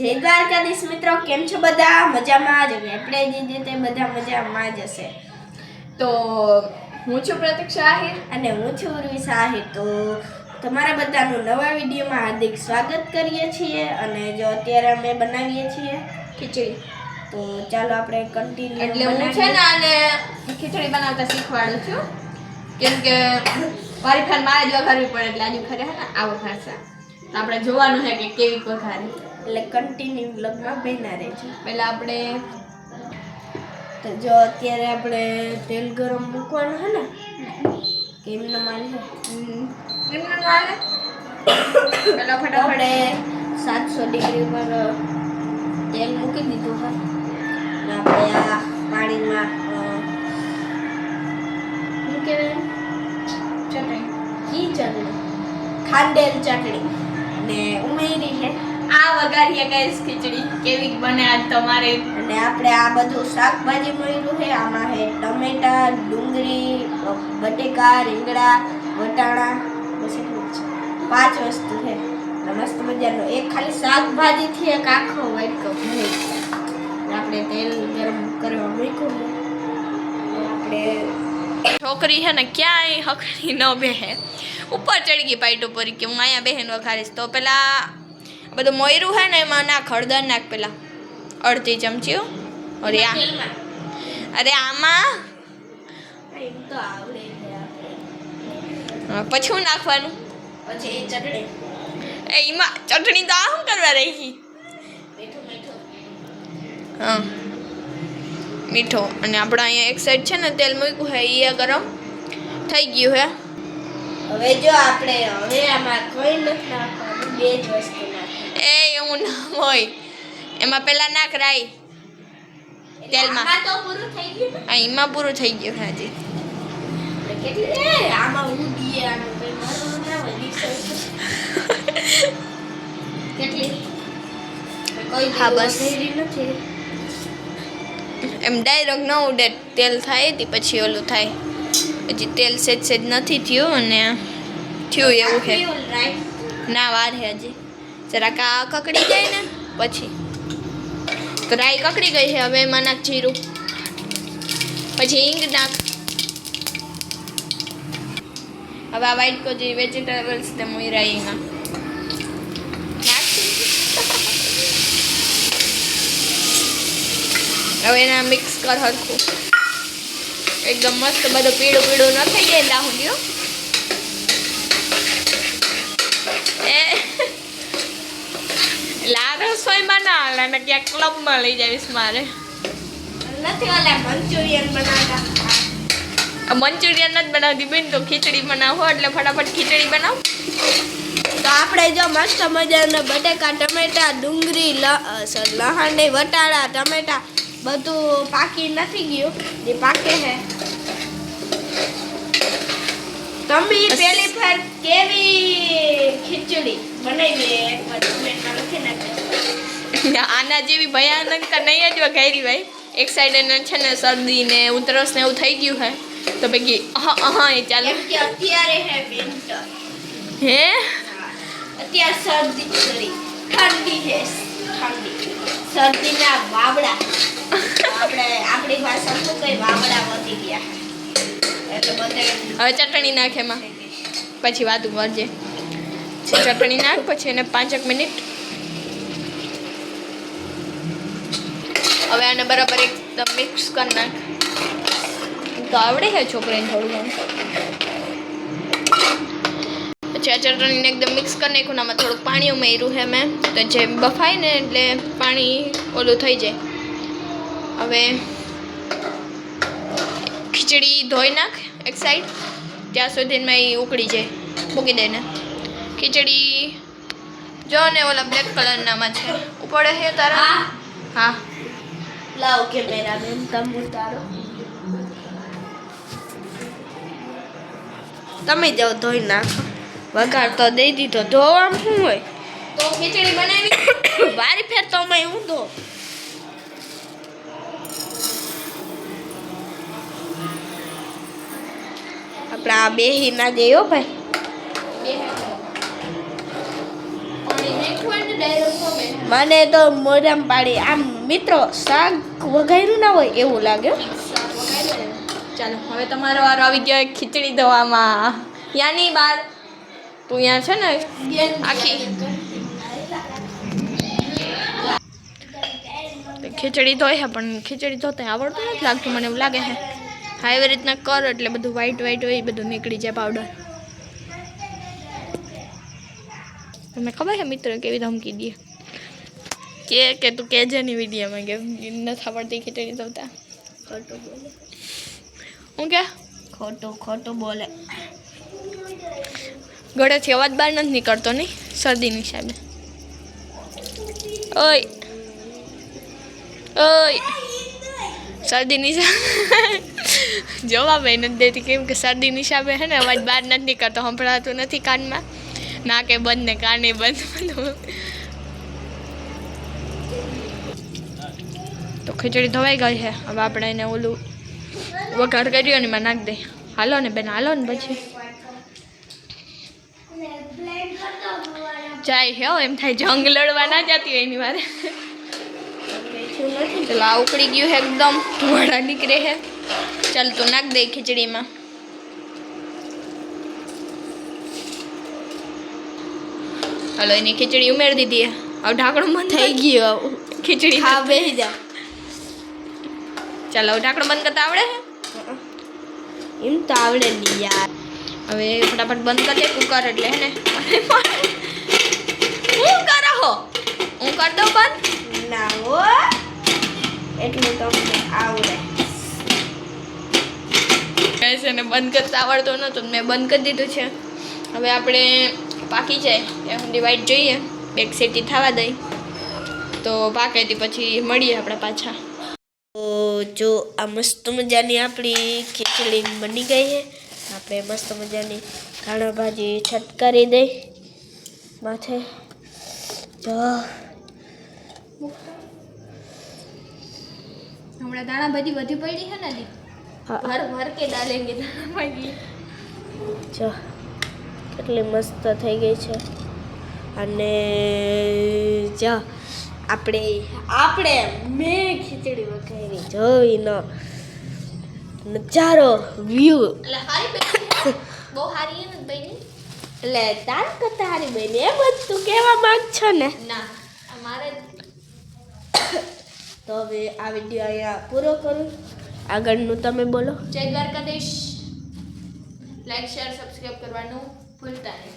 જય દ્વારકાધીશ મિત્રો કેમ છો બધા? મજામાં જ? આપણે જે રીતે તે બધા મજામાં જ હશે. તો હું છું પ્રતીક્ષા આહિર અને હું છું ઉર્વી સાહિર તો તમારા બધાનું નવા વિડીયોમાં હાર્દિક સ્વાગત કરીએ છીએ અને જો અત્યારે અમે બનાવીએ છીએ ખીચડી તો ચાલો આપણે કન્ટિન્યુ એટલે હું છે ને આને ખીચડી બનાવતા શીખવાડું છું. કેમ કે મારી ખાન મારે જ વઘારવી પડે એટલે આજે ખરે હે ને આવો ખાસા તો આપણે જોવાનું છે કે કેવી વઘારે. એટલે કન્ટિન્યુ બ્લોગમાં બન્યા રહેજો પહેલા આપણે તો જો અત્યારે આપણે તેલ ગરમ મૂકવાનું હે ને? કેમ ન માને કેમ ન હાલે પહેલા ફટાફટ. સાતસો ડિગ્રી પર તેલ મૂકી દીધું હોય આપણે આ પાણીમાં શું કહેવાય? ચટણી. ઘી ચટણી. ખાંડેલ ચટણી. ને ઉમેરી છે આ ગાઈસ ખીચડી કેવી બને આજ તમારે? અને આપણે આ બધું શાકભાજી મળ્યું છે આમાં છે ટમેટા ડુંગળી બટેકા રીંગણા વટાણા બસ એટલું જ પાંચ વસ્તુ છે. મસ્ત મજાનો એક ખાલી શાકભાજીથી એક આખો વાઈટ કપ ગયા. આપણે તેલ ગરમ કરવા મૂક્યું આપણે છોકરી છે ને ક્યાંય હકડી ન બેહે. ઉપર ચડી ગઈ પાઇટ ઉપર કે હું અહીંયા બહેન વખારીશ તો પેલા બધું મોયરું છે ને એમાં નાખ હળદર નાખ પેલા. અડધી ચમચીઓ અરે આ. અરે આમાં? હા, પછી હું નાખવાનું? પછી એ ચટણી. એ એમાં ચટણી તો આ શું કરવા રહી? હા. મીઠો. અને આપણે અહીંયા એક સાઈડ છે ને તેલ મૂક્યું હે એ ગરમ થઈ ગયું હે. હવે જો આપણે હવે આમાં કોઈ નથી નાખવાનું બે જ વસ્તુ નાખવાની. એ એવું ના હોય. એમાં પહેલાં નાખ રાઈ. તેલમાં. તો પૂરું થઈ ગયું હા એમાં પૂરું થઈ ગયું હાજી. કેટલી આમાં ઉડીએ આનું કઈ મરવું ના હોય કેટલી? હા, બસ. એમ ડાયરેક્ટ ન ઉડે તેલ થાય તે પછી ઓલું થાય. હજી તેલ સેજ સેજ નથી થયું અને થયું એવું છે. ના વાર છે હજી. જરાક આ કકડી જાય ને પછી. તો રાઈ કકડી ગઈ છે હવે એમાં નાખ જીરું. પછી હિંગ નાખ. હવે આ વાઈટ કો જે વેજીટેબલ્સ તે મુઈ રાઈ હવે એના મિક્સ કર હરખું. એકદમ મસ્ત બધો પીળું પીળું ન થઈ જાય લ્યો. એ. એટલે રસોઈમાં ના હાલે ને ક્યાંક ક્લબમાં લઈ જઈશ મારે. નથી ઓલા મંચુરિયન બનાવતા મંચુરિયન જ બનાવતી બેન તો ખીચડી બનાવો એટલે ફટાફટ ખીચડી બનાવ. તો આપણે જો મસ્ત મજાના બટેકા ટમેટા ડુંગળી લ sorry, લસણ વટાણા ટમેટા બધું પાકી નથી ગયું. જે પાકે છે તમે પેલી ફર કેવી ખીચડી બનાવી લખી નાખજો. આના જેવી ભયાનક તો નહીં જ વઘારી ભાઈ. એક સાઈડ એને છે ને શરદી ને ઉધરસ ને એવું થઈ ગયું હે. તો ભાઈ હા હા એ ચાલે. અત્યારે હે વિન્ટર હે? અત્યારે શરદી ઠંડી છે ઠંડી શરદીના હવે ચટણી નાખ એમાં. પછી વાતું કરજે ચટણી નાખ, પછી એને પાંચેક મિનિટ. હવે આને બરાબર એકદમ મિક્સ કરી નાખ. તો આવડે છે છોકરીને થોડું ઘણું પછી આ ચટણીને એકદમ મિક્સ કરી નાખ્યું આમાં થોડુંક પાણી ઉમેર્યું છે મેં. તો જે બફાય ને એટલે પાણી ઓલું થઈ જાય. હવે ખીચડી ધોઈ નાખ એક સાઈડ ત્યાં સુધીમાં એ ઉકળી જાય. મૂકી દે ને ખીચડી જો ને ઓલા બ્લેક કલરનામાં છે. ઉપડે છે તારા? હા. લાવ કે મેરા બેન તમે ઉતારો. તમે જાઓ ધોઈ નાખો. વઘાર તો દઈ દીધો. ધોવામાં શું હોય? તો ખીચડી બનાવી. વારી ફેર તો અમે હું તો આપણે આ બેહી ના જઈએ ભાઈ. બે મને તો મોઢામાં પાડી. આમ મિત્રો શાક વઘાર્યું ના હોય એવું લાગે. ચાલો હવે તમારો વારો આવી ગયો ખીચડી ધોવામાં. યાની બાર. તું ત્યાં છે ને? આખી. તો ખીચડી ધોય છે પણ ખીચડી ધોતા આવડતું નથી લાગતું મને, એવું લાગે છે હા, એવી રીતના કર એટલે બધું વ્હાઈટ વ્હાઈટ હોય, એ બધું નીકળી જાય પાવડર તમને ખબર છે મિત્રો કેવી ધમકી દે? કે કે તું કહેજે ની વિડીયોમાં કે નથી આવડતી ખીચડી ધોતા. ખોટું બોલે. હું કે? ખોટું ખોટું બોલે. ગળેથી અવાજ બહાર નથી નીકળતો નહીં, શરદીની હિસાબે ઓય. ઓય. શરદીની જવાબ એ નથી દેતી કેમ કે શરદીની હિસાબે હે ને અવાજ બહાર નથી નીકળતો, સંભળાતું નથી કાનમાં. નાકે બંધ ને કાને બધું તો ખીચડી ધોવાઈ ગઈ છે. હવે આપણે એને ઓલું વઘાર કર્યો ને એમાં નાખી દઈ હાલો ને બેન, હાલો ને પછી. જાય હે હો, એમ થાય જંગ લડવા ના જતી હોય એની વારે. ચલો આ ઉકળી ગયું છે એકદમ. ધુવાડા નીકળે છે. ચાલ તું નાખ દે ખીચડીમાં. હલો એની ખીચડી ઉમેરી દીધી છે. હવે ઢાંકણું બંધ થઈ થઈ ગયું ખીચડી હા બેસી જા. ચાલો હવે ઢાંકણું બંધ કરતા આવડે છે? એમ તો આવડે નહીં યાર. હવે ફટાફટ બંધ કરી દે કુકર એટલે હે ને? બંધ કરતા આવડતો નહોતો મેં બંધ કરી દીધું છે. હવે આપણે પાકી જાય ત્યાં સુધી વાઈટ જોઈએ એક સીટી થવા દઈ. તો પાકે તે પછી મળીએ આપણે પાછા. તો જો આ મસ્ત મજાની આપણી ખીચડી બની ગઈ છે. આપણે મસ્ત મજાની ધાણા ભાજી છટકારી દઈ માથે. જો. હમણાં દાણા બધી વધી પડી છે ને ભર ભર કે ડાલેંગે જો કેટલી મસ્ત થઈ ગઈ છે. અને જો આપણે આપણે મેં ખીચડી વઘારી. જોઈ ન નજારો વ્યૂ એટલે હારી બેની બહુ હારી ને બેની? એટલે તાર કરતા હારી બેન. જ તું કહેવા માંગ છો ને. ના અમારે તો હવે આ વીડિયો અહીંયા પૂરો કરું. આગળનું તમે બોલો. જય દ્વારકાધીશ. લાઈક શેર સબસ્ક્રાઈબ કરવાનું ભૂલતા નહીં.